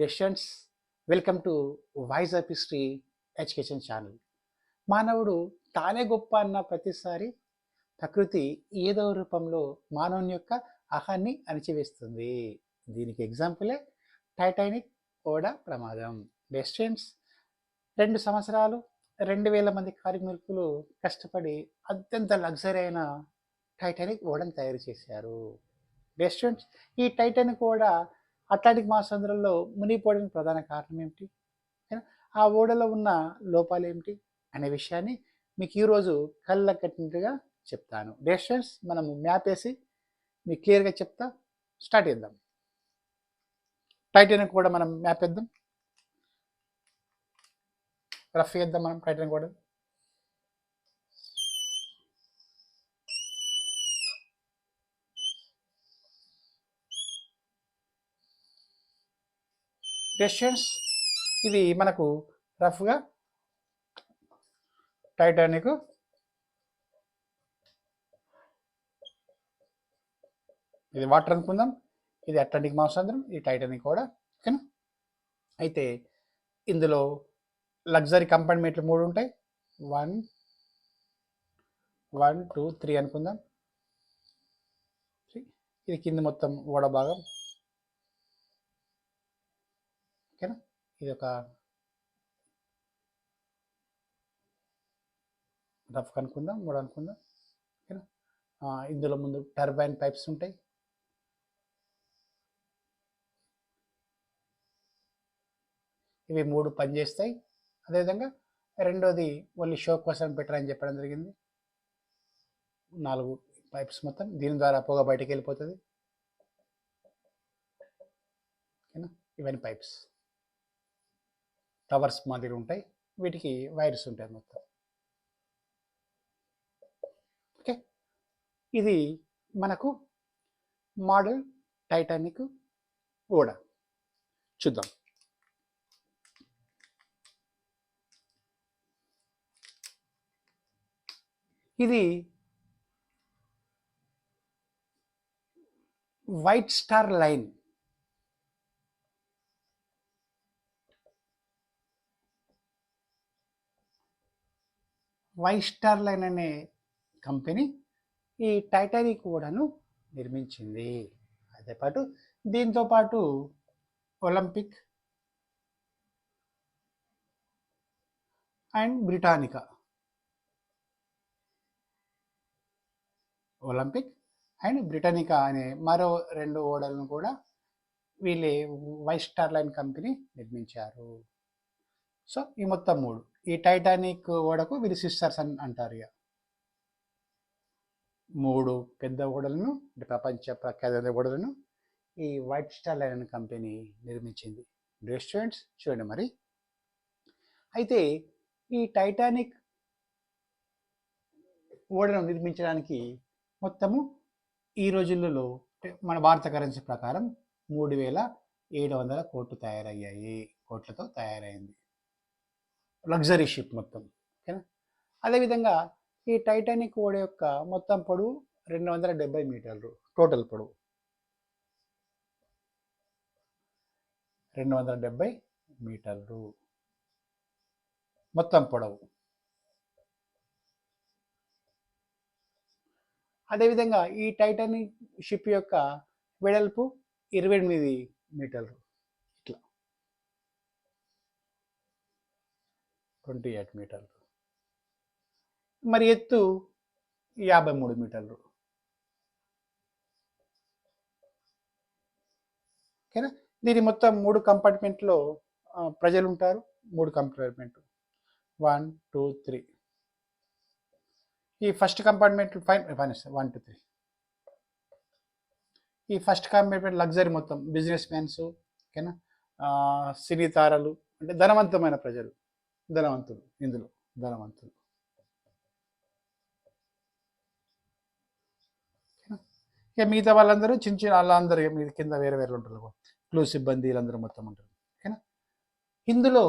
Dear students welcome to voice of history education channel మానవుడు తానే గొప్ప అన్న ప్రతిసారి ప్రకృతి ఏదో రూపంలో మానవుని యొక్క అహాన్ని అణిచివేస్తుంది. దీనికి ఎగ్జాంపులే టైటానిక్ ఓడ ప్రమాదం. డెస్టెంట్స్ రెండు సంవత్సరాలు రెండు వేల మంది కార్మికులు కష్టపడి అత్యంత లగ్జరీ అయిన టైటానిక్ ఓడను తయారు చేశారు. డెస్టెంట్స్ ఈ టైటానిక్ ఓడ అట్లాంటిక్ మహాసముద్రంలో మునిగిపోవడానికి ప్రధాన కారణం ఏమిటి? ఆ ఓడలో ఉన్న లోపాలు ఏమిటి? అనే విషయాన్ని మీకు ఈరోజు కళ్ళ కట్టినట్టుగా చెప్తాను. డెస్టెన్స్ మనము మ్యాప్ వేసి మీకు క్లియర్గా చెప్తా. స్టార్ట్ చేద్దాం. టైటానిక్ కూడా మనం మ్యాప్ వేద్దాం. రఫ్ చేద్దాం మనం టైటానిక్ కూడా. డెస్టెన్స్ ఇది మనకు రఫ్గా టైటానిక్. ఇది వాటర్ అనుకుందాం. ఇది అట్లాంటిక్ మహాసముద్రం ఇది టైటానిక్ కూడా ఓకేనా? అయితే ఇందులో లగ్జరీ కంపార్ట్మెంట్లు మూడు ఉంటాయి. వన్ వన్ టూ త్రీ అనుకుందాం. ఇది కింద మొత్తం ఓడ భాగం ఓకేనా ఇది ఒక రఫ్ అనుకుందాం మూడు అనుకుందాం. ఓకేనా? ఇందులో ముందు టర్బైన్ పైప్స్ ఉంటాయి. ఇవి మూడు పనిచేస్తాయి. అదేవిధంగా రెండోది ఓన్లీ షో కోసం పెట్టరని చెప్పడం జరిగింది. నాలుగు పైప్స్ మొత్తం దీని ద్వారా పొగ బయటకు వెళ్ళిపోతుంది. ఓకేనా? ఇవన్నీ పైప్స్. టవర్స్ మాదిరి ఉంటాయి. వీటికి వైర్స్ ఉంటాయి మొత్తం. ఓకే? ఇది మనకు మోడల్ టైటానిక్ ఓడ. చూద్దాం. ఇది white star line. Five star line అనే కంపెనీ ఈ టైటానిక్ ఓడను నిర్మించింది. అదేపాటు దీంతోపాటు దీంతో పాటు Olympic and Britannica. Olympic and Britannica అనే మరో రెండు ఓడలను కూడా వీళ్ళే వైట్ స్టార్ లైన్ కంపెనీ నిర్మించారు. సో ఈ మొత్తం మూడు. ఈ టైటానిక్ ఓడకు వీళ్ళు సిస్టర్స్ అని అంటారు ఇక మూడు పెద్ద ఓడలను అంటే ప్రపంచ ప్రఖ్యాత ఓడలను ఈ వైట్ స్టార్ లైన్ కంపెనీ నిర్మించింది. రెస్టారెంట్స్ చూడండి మరి. అయితే ఈ టైటానిక్ ఓడను నిర్మించడానికి మొత్తము ఈ రోజులలో మన భారత కరెన్సీ ప్రకారం మూడు వేల ఏడు వందల కోట్లు తయారయ్యాయి. కోట్లతో తయారైంది. లగ్జరీ షిప్ మొత్తం ఓకేనా? అదేవిధంగా ఈ టైటానిక్ ఓడ యొక్క మొత్తం పొడవు రెండు వందల డెబ్బై మీటర్లు టోటల్ పొడవు. రెండు వందల డెబ్బై మీటర్లు మొత్తం పొడవు. అదేవిధంగా ఈ టైటానిక్ షిప్ యొక్క వెడల్పు ఇరవై ఎనిమిది మీటర్లు. ట్వంటీ ఎయిట్ మీటర్లు. మరి ఎత్తు యాభై మూడు మీటర్లు. ఓకేనా? దీని మొత్తం మూడు కంపార్ట్మెంట్లో ప్రజలు ఉంటారు మూడు కంపార్ట్మెంట్ వన్ టూ త్రీ. ఈ first compartment fine fine one two three. ఈ ఫస్ట్ కంపార్ట్మెంట్ లగ్జరీ మొత్తం. బిజినెస్ మ్యాన్స్ ఓకేనా? సినీ తారలు అంటే ధనవంతమైన ప్రజలు. ధనవంతులు ఇందులో ధనవంతులు ఇక మిగతా వాళ్ళందరూ చిన్న చిన్న వాళ్ళందరూ మీద కింద వేరే వేరే ఉంటారు క్లూ సిబ్బంది వీళ్ళందరూ మొత్తం ఉంటారు. ఓకేనా? ఇందులో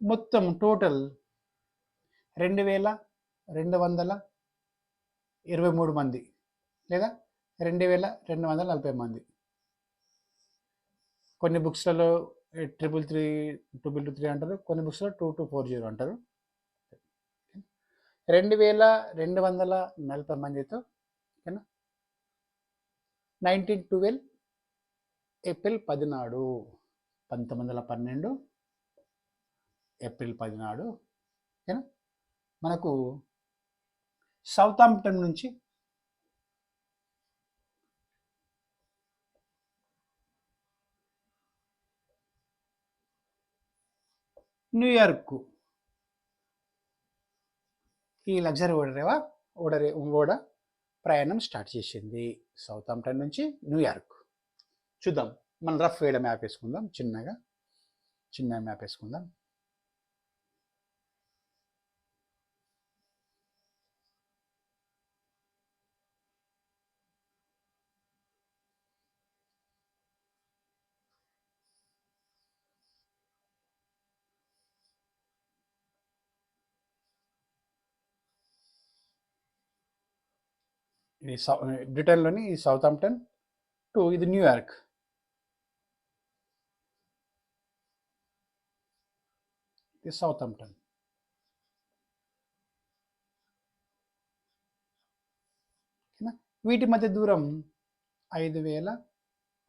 మొత్తం టోటల్ రెండు వేల రెండు వందల ఇరవై మూడు మంది లేదా రెండు వేల రెండు వందల నలభై మంది. కొన్ని బుక్స్లలో triple three triple two three అంటారు. కొన్ని బుక్స్లో టూ టూ ఫోర్ జీరో అంటారు. రెండు వేల రెండు వందల నలభై మందితో ఓకేనా? నైన్టీన్ ట్వెల్వ్ ఏప్రిల్ పదినాడు పంతొమ్మిది వందల పన్నెండు ఏప్రిల్ పదినాడు ఓకేనా? మనకు సౌతాంప్టన్ నుంచి న్యూయార్క్. ఈ లగ్జరీ ఓడరేవా? ఓడరే ఓడ ప్రయాణం స్టార్ట్ చేసింది. సౌత్ సౌతాంప్టన్ నుంచి న్యూయార్క్. చూద్దాం. మనం రఫ్ వేయడం మ్యాప్ వేసుకుందాం చిన్నగా. చిన్న మ్యాప్ వేసుకుందాం. ఇది సౌ బ్రిటన్లోని ఈ సౌతాంప్టన్ టు ఇది న్యూయార్క్ ఇది సౌతాంప్టన్. ఓకేనా? వీటి మధ్య దూరం ఐదు వేల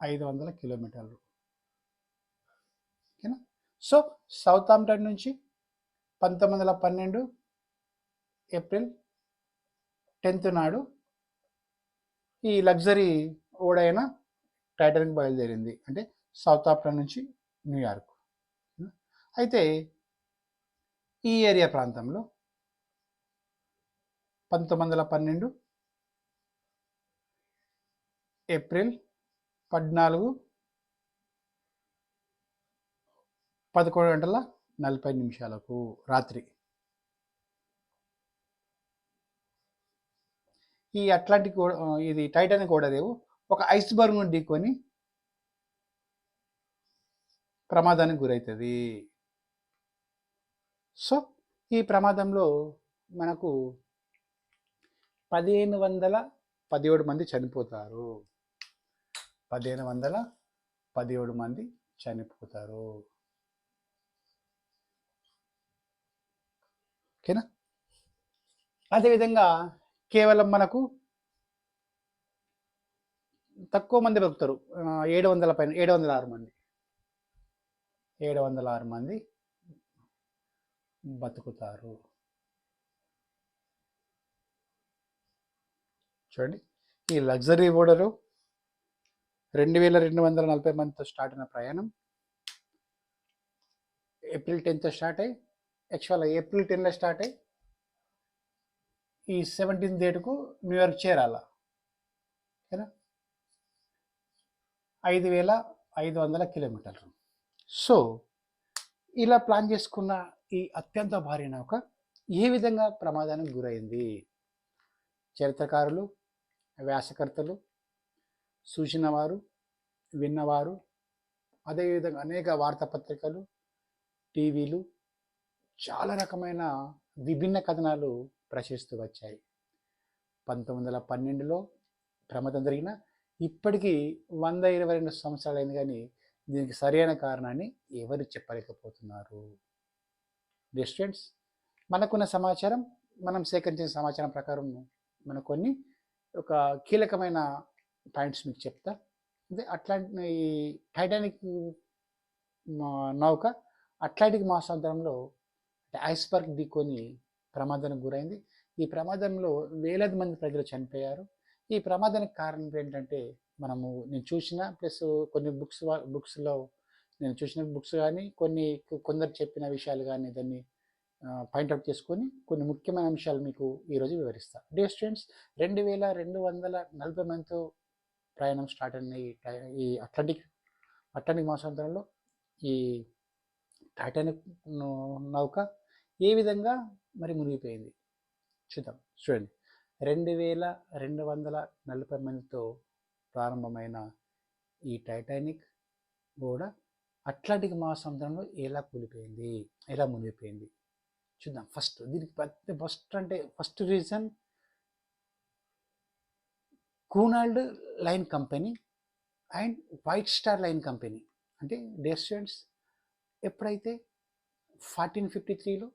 ఐదు వందల కిలోమీటర్లు. ఓకేనా? సో సౌతాంప్టన్ నుంచి పంతొమ్మిది వందల పన్నెండు ఏప్రిల్ టెన్త్ నాడు ఈ లగ్జరీ ఓడైన టైటానిక్ బయలుదేరింది. అంటే సౌత్ ఆఫ్రికా నుంచి న్యూయార్క్ అయితే ఈ ఏరియా ప్రాంతంలో పంతొమ్మిది వందల పన్నెండు ఏప్రిల్ పద్నాలుగు పదకొండు గంటల నలభై నిమిషాలకు రాత్రి. ఈ అట్లాంటిక్ ఇది టైటానిక్ ఓడరేవు ఒక ఐస్బర్గ్ను ఢీకొని ప్రమాదానికి గురవుతుంది సో ఈ ప్రమాదంలో మనకు పదిహేను వందల పదిహేడు మంది చనిపోతారు. పదిహేను వందల పదిహేడు మంది చనిపోతారు. ఓకేనా? అదేవిధంగా కేవలం మనకు తక్కువ మంది బతుకుతారు. ఏడు వందల పైన ఏడు వందల ఆరు మంది. ఏడు వందల ఆరు మంది బతుకుతారు. చూడండి ఈ లగ్జరీ ఓడరు రెండు వేల రెండు వందల నలభై మందితో స్టార్ట్ అయిన ప్రయాణం. ఏప్రిల్ టెన్త్ స్టార్ట్ అయ్యి యాక్చువల్గా ఏప్రిల్ టెన్లో స్టార్ట్ అయ్యి ఈ సెవెంటీన్ డేట్కు న్యూయార్క్ చేరాల? ఓకేనా? ఐదు వేల ఐదు వందల కిలోమీటర్లు. సో ఇలా ప్లాన్ చేసుకున్న ఈ అత్యంత భారీ నౌక ఏ విధంగా ప్రమాదానికి గురైంది? చరిత్రకారులు వ్యాసకర్తలు సూచినవారు విన్నవారు అదేవిధంగా అనేక వార్తాపత్రికలు టీవీలు చాలా రకమైన విభిన్న కథనాలు ప్రచురిస్తూ వచ్చాయి. పంతొమ్మిది వందల పన్నెండులో ప్రమాదం జరిగిన ఇప్పటికీ వంద ఇరవై రెండు సంవత్సరాలైంది కానీ దీనికి సరైన కారణాన్ని ఎవరు చెప్పలేకపోతున్నారు. డియర్ స్టూడెంట్స్ మనకున్న సమాచారం మనం సేకరించిన సమాచారం ప్రకారం మనకు కొన్ని ఒక కీలకమైన పాయింట్స్ మీకు చెప్తా. అదే అట్లాంటి ఈ టైటానిక్ నౌక అట్లాంటిక్ మహాసముద్రంలో ఐస్బర్గ్ ఢీకొని ప్రమాదానికి గురైంది. ఈ ప్రమాదంలో వేలాది మంది ప్రజలు చనిపోయారు. ఈ ప్రమాదానికి కారణం ఏంటంటే మనము నేను చూసిన ప్లస్ కొన్ని బుక్స్ బుక్స్లో నేను చూసిన బుక్స్ కానీ కొన్ని కొందరు చెప్పిన విషయాలు కానీ దాన్ని పాయింట్అవుట్ చేసుకొని కొన్ని ముఖ్యమైన అంశాలు మీకు ఈరోజు వివరిస్తాను డియర్ స్టూడెంట్స్ రెండు వేల రెండు వందల నలభై మందితో ప్రయాణం స్టార్ట్ అయిన ఈ ఈ అట్లాంటిక్ అట్లాంటిక్ మహాసముద్రంలో ఈ టైటానిక్ నౌక ఏ విధంగా మరి మునిగిపోయింది? చూద్దాం. చూడండి. రెండు వేల రెండు వందల నలభై మందితో ప్రారంభమైన ఈ టైటానిక్ కూడా అట్లాంటిక్ మహాసముద్రంలో ఎలా కూలిపోయింది? ఎలా మునిగిపోయింది? చూద్దాం. ఫస్ట్ దీనికి పెద్ద ఫస్ట్ అంటే first reason Cunard line company and white star line company. అంటే డెస్టూడెంట్స్ ఎప్పుడైతే ఫార్టీన్ ఫిఫ్టీ త్రీలో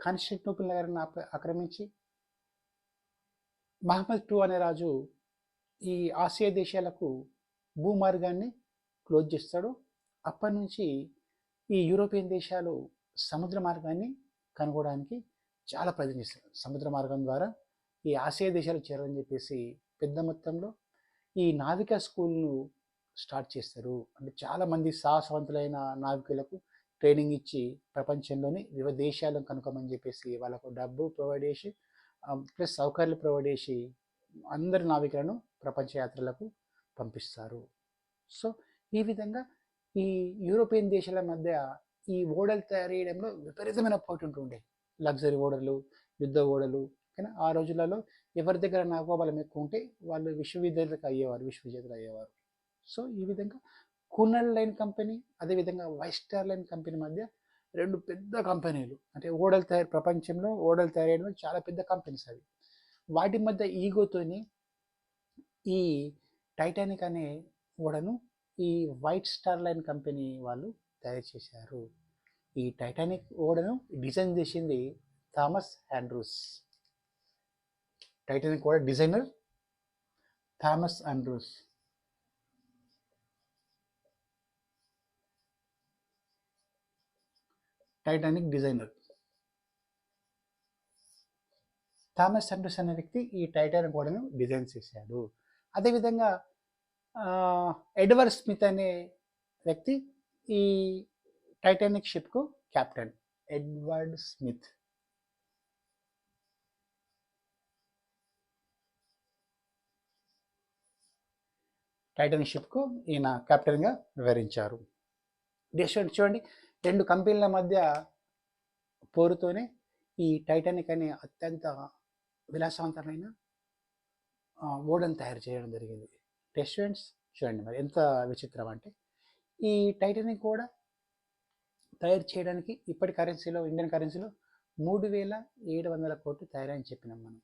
కాన్స్టాంటినోపుల్ నగరాన్ని ఆక్రమించి మహమ్మద్ టూ అనే రాజు ఈ ఆసియా దేశాలకు భూమార్గాన్ని క్లోజ్ చేస్తాడు. అప్పటి నుంచి ఈ యూరోపియన్ దేశాలు సముద్ర మార్గాన్ని కనుగొనడానికి చాలా ప్రయత్నిస్తారు సముద్ర మార్గం ద్వారా ఈ ఆసియా దేశాలు చేరాలని చెప్పేసి పెద్ద మొత్తంలో ఈ నావికా స్కూల్ను స్టార్ట్ చేస్తారు. అంటే చాలామంది సాహసవంతులైన నావికులకు ట్రైనింగ్ ఇచ్చి ప్రపంచంలోని వివిధ దేశాలను కనుక్కోమని చెప్పేసి వాళ్ళకు డబ్బు ప్రొవైడ్ చేసి ప్లస్ సౌకర్యాలు ప్రొవైడ్ చేసి అందరి నావికులను ప్రపంచ యాత్రలకు పంపిస్తారు. సో ఈ విధంగా ఈ యూరోపియన్ దేశాల మధ్య ఈ ఓడలు తయారు చేయడంలో విపరీతమైన పోటీ ఉంటుండే లగ్జరీ ఓడలు యుద్ధ ఓడలు కానీ ఆ రోజులలో ఎవరి దగ్గర నాగోబలం ఎక్కువ ఉంటే వాళ్ళు విశ్వవిద్యాలయాలకు అయ్యేవారు విశ్వవిద్యాలయాలు అయ్యేవారు. సో ఈ విధంగా కునల్ లైన్ కంపెనీ అదేవిధంగా వైస్టార్ లైన్ కంపెనీ మధ్య రెండు పెద్ద కంపెనీలు. అంటే ఓడల్ తయారు ప్రపంచంలో ఓడలు తయారు చాలా పెద్ద కంపెనీస్ అవి. వాటి మధ్య ఈగోతోని ఈ టైటానిక్ అనే ఓడను ఈ వైట్ స్టార్ లైన్ కంపెనీ వాళ్ళు తయారు చేశారు. ఈ టైటానిక్ ఓడను డిజైన్ చేసింది థామస్ ఆండ్రూస్. టైటానిక్ ఓడ designer Thomas Andrews. Titanic designer Thomas centres అనే వ్యక్తి ఈ టైటానిక్ ఓడను డిజైన్ చేశాడు. అదేవిధంగా ఎడ్వర్డ్ స్మిత్ అనే వ్యక్తి ఈ టైటానిక్ షిప్కు కెప్టెన్ ఎడ్వర్డ్ స్మిత్ టైటానిక్ షిప్కు ఈయన కెప్టెన్గా వివరించారు. దేశం చూడండి రెండు కంపెనీల మధ్య పోరుతోనే ఈ టైటానిక్ అనే అత్యంత విలాసవంతమైన ఓడను తయారు చేయడం జరిగింది. రెస్టారెంట్స్ చూడండి మరి ఎంత విచిత్రం అంటే ఈ టైటానిక్ కూడా తయారు చేయడానికి ఇప్పటి కరెన్సీలో ఇండియన్ కరెన్సీలో మూడు వేల ఏడు వందల కోట్లు తయారని చెప్పినాం మనం.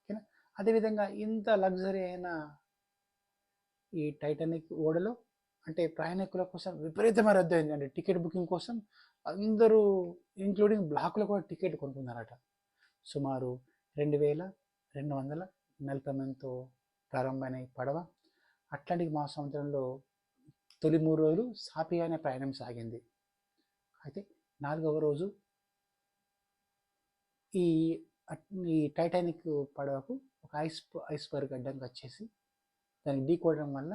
ఓకేనా? అదేవిధంగా ఇంత లగ్జరీ అయిన ఈ టైటానిక్ ఓడలో అంటే ప్రయాణికుల కోసం విపరీతమైన రద్దు అయిందండి. టికెట్ బుకింగ్ కోసం అందరూ ఇంక్లూడింగ్ బ్లాక్లో కూడా టికెట్ కొనుక్కున్నారట. సుమారు రెండు వేల రెండు వందల నలభై మందితో ప్రారంభమైన పడవ అట్లాంటిక్ మహాసముద్రంలో తొలి మూడు రోజులు సాపిగానే ప్రయాణం సాగింది. అయితే నాలుగవ రోజు ఈ అట్- ఈ టైటానిక్ పడవకు ఒక ఐస్ ఐస్బర్గ్ అడ్డంకి వచ్చేసి దానికి ఢీకోవడం వల్ల